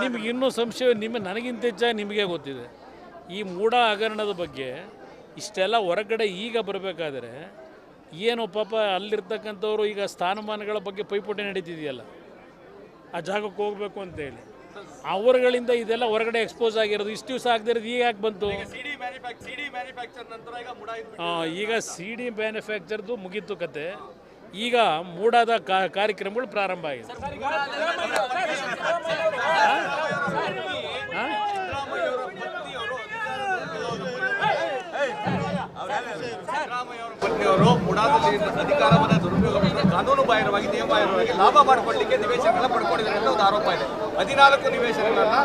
ನಿಮ್ಗೆ ಇನ್ನೂ ಸಂಶಯ ನಿಮ್ಮ ನನಗಿಂತ ಹೆಚ್ಚಾಗಿ ನಿಮಗೆ ಗೊತ್ತಿದೆ. ಈ ಮೂಢ ಹಗರಣದ ಬಗ್ಗೆ ಇಷ್ಟೆಲ್ಲ ಹೊರಗಡೆ ಈಗ ಬರಬೇಕಾದ್ರೆ ಏನು ಪಾಪ ಅಲ್ಲಿರ್ತಕ್ಕಂಥವ್ರು ಈಗ ಸ್ಥಾನಮಾನಗಳ ಬಗ್ಗೆ ಪೈಪೋಟಿ ನಡೀತಿದೆಯಲ್ಲ? ಆ ಜಾಗಕ್ಕೆ ಹೋಗ್ಬೇಕು ಅಂತೇಳಿ ಅವರುಗಳಿಂದ ಇದೆಲ್ಲ ಹೊರಗಡೆ ಎಕ್ಸ್ಪೋಸ್ ಆಗಿರೋದು ಇಷ್ಟು ದಿವಸ ಆಗದಿರೋದು ಈಗ ಯಾಕೆ ಬಂತು? ಸಿಡಿ ಮ್ಯಾನುಫ್ಯಾಕ್ಚರ್ ಸಿಡಿ ಮ್ಯಾನುಫ್ಯಾಕ್ಚರ್ ನಂತರ ಈಗ ಮುಡಾ ಇದು ಆ, ಈಗ ಸಿ ಡಿ ಮ್ಯಾನುಫ್ಯಾಕ್ಚರ್ದು ಮುಗೀತು ಕತೆ. ಈಗ ಮೂಡಾದ ಕಾರ್ಯಕ್ರಮಗಳು ಪ್ರಾರಂಭ ಆಗಿದೆ. ಮೂಡಾದ ಪತ್ನಿಯವರು ಮುಡಾದಲ್ಲಿ ಅಧಿಕಾರವನ್ನ ದುರುಪಯೋಗ ಕಾನೂನು ಬಾಹಿರವಾಗಿ ನಿಯಮ ಬಾಹಿರವಾಗಿ ಲಾಭ ಮಾಡಿಕೊಳ್ಳಿಕ್ಕೆ ನಿವೇಶನಗಳನ್ನ ಪಡ್ಕೊಂಡಿದ್ದಾರೆ ಅಂತ ಒಂದು ಆರೋಪ ಇದೆ. ಹದಿನಾಲ್ಕು ನಿವೇಶನಗಳನ್ನ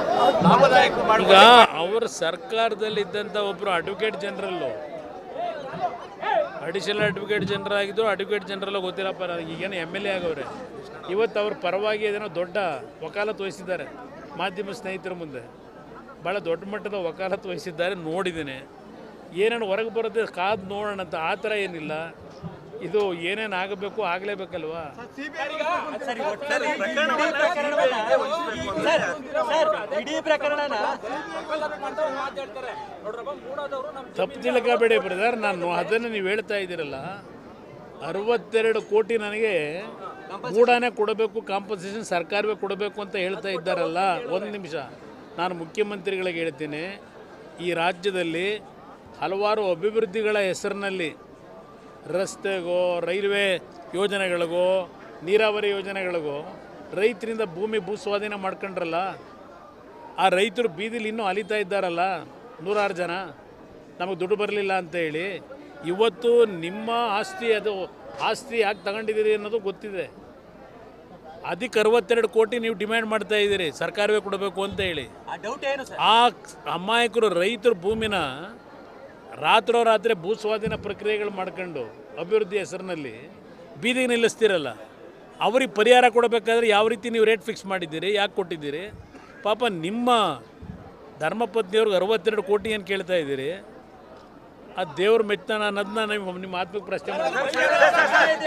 ಲಾಭದಾಯಕ ಅವರ ಅವರ ಸರ್ಕಾರದಲ್ಲಿದ್ದಂಥ ಒಬ್ಬರು ಅಡ್ವೊಕೇಟ್ ಜನರಲ್ಲು ಅಡಿಷನಲ್ ಅಡ್ವೊಕೇಟ್ ಜನರಲ್ ಆಗಿದ್ದು ಅಡ್ವೊಕೇಟ್ ಜನರಲ್ ಗೊತ್ತಿಲ್ಲಪ್ಪ ಈಗೇನು ಎಂ ಎಲ್ ಎ ಆಗವ್ರೆ. ಇವತ್ತು ಅವ್ರ ಪರವಾಗಿ ಏನೋ ದೊಡ್ಡ ವಕಾಲತ್ತು ವಹಿಸಿದ್ದಾರೆ. ಮಾಧ್ಯಮ ಸ್ನೇಹಿತರ ಮುಂದೆ. ಭಾಳ ದೊಡ್ಡ ಮಟ್ಟದ ವಕಾಲತ್ತು ವಹಿಸಿದ್ದಾರೆ, ನೋಡಿದ್ದೀನಿ. ಏನೇನು ಹೊರಗೆ ಬರುತ್ತೆ, ಕಾದು ನೋಡೋಣ ಅಂತ ಆ ಥರ ಏನಿಲ್ಲ. ಇದು ಏನೇನು ಆಗಬೇಕು ಆಗಲೇಬೇಕಲ್ವಾ? ಬೇಡಿ ತಪ್ಪು ತಿಳ್ಕೊಬೇಡಿ ಬ್ರದರ್ ನಾನು ಅದನ್ನು ನೀವು ಹೇಳ್ತಾ ಇದ್ದೀರಲ್ಲ. ಅರವತ್ತೆರಡು ಕೋಟಿ ನನಗೆ ಕೂಡನೇ ಕೊಡಬೇಕು ಕಾಂಪನ್ಸೇಷನ್ ಸರ್ಕಾರವೇ ಕೊಡಬೇಕು ಅಂತ ಹೇಳ್ತಾ ಇದ್ದಾರಲ್ಲ. ಒಂದು ನಿಮಿಷ. ನಾನು ಮುಖ್ಯಮಂತ್ರಿಗಳಿಗೆ ಹೇಳ್ತೀನಿ. ಈ ರಾಜ್ಯದಲ್ಲಿ ಹಲವಾರು ಅಭಿವೃದ್ಧಿಗಳ ಹೆಸರಿನಲ್ಲಿ ರಸ್ತೆಗೋ ರೈಲ್ವೆ ಯೋಜನೆಗಳಿಗೋ ನೀರಾವರಿ ಯೋಜನೆಗಳಿಗೋ ರೈತರಿಂದ ಭೂಮಿ ಭೂ ಸ್ವಾಧೀನ ಮಾಡ್ಕೊಂಡ್ರಲ್ಲ ಆ ರೈತರು ಬೀದಿಲಿ ಇನ್ನೂ ಅಲಿತಾ ಇದ್ದಾರಲ್ಲ ನೂರಾರು ಜನ ನಮಗೆ ದುಡ್ಡು ಬರಲಿಲ್ಲ ಅಂತ ಹೇಳಿ ಇವತ್ತು ನಿಮ್ಮ ಆಸ್ತಿ ಅದು ಆಸ್ತಿ ಯಾಕೆ ತಗೊಂಡಿದ್ದೀರಿ ಅನ್ನೋದು ಗೊತ್ತಿದೆ. ಅದಕ್ಕೆ ಅರವತ್ತೆರಡು ಕೋಟಿ ನೀವು ಡಿಮ್ಯಾಂಡ್ ಮಾಡ್ತಾ ಇದ್ದೀರಿ ಸರ್ಕಾರವೇ ಕೊಡಬೇಕು ಅಂತ ಹೇಳಿ. ಆ ಅಮಾಯಕರು ರೈತರು ಭೂಮಿನ ರಾತ್ರೋರಾತ್ರಿ ಭೂ ಸ್ವಾಧೀನ ಪ್ರಕ್ರಿಯೆಗಳು ಮಾಡ್ಕೊಂಡು ಅಭಿವೃದ್ಧಿ ಹೆಸರಿನಲ್ಲಿ ಬೀದಿಗೆ ನಿಲ್ಲಿಸ್ತಿರಲ್ಲ, ಅವ್ರಿಗೆ ಪರಿಹಾರ ಕೊಡಬೇಕಾದ್ರೆ ಯಾವ ರೀತಿ ನೀವು ರೇಟ್ ಫಿಕ್ಸ್ ಮಾಡಿದ್ದೀರಿ, ಯಾಕೆ ಕೊಟ್ಟಿದ್ದೀರಿ? ಪಾಪ ನಿಮ್ಮ ಧರ್ಮಪತ್ನಿಯವ್ರಿಗೆ ಅರವತ್ತೆರಡು ಕೋಟಿ ಏನು ಕೇಳ್ತಾ ಇದ್ದೀರಿ? ಆ ದೇವ್ರ ಮೆಚ್ಚನ ಅನ್ನೋದನ್ನ ನಿಮ್ಮ ನಿಮ್ಮ ಆತ್ಮಕ್ಕೆ ಪ್ರಶ್ನೆ ಮಾಡಿ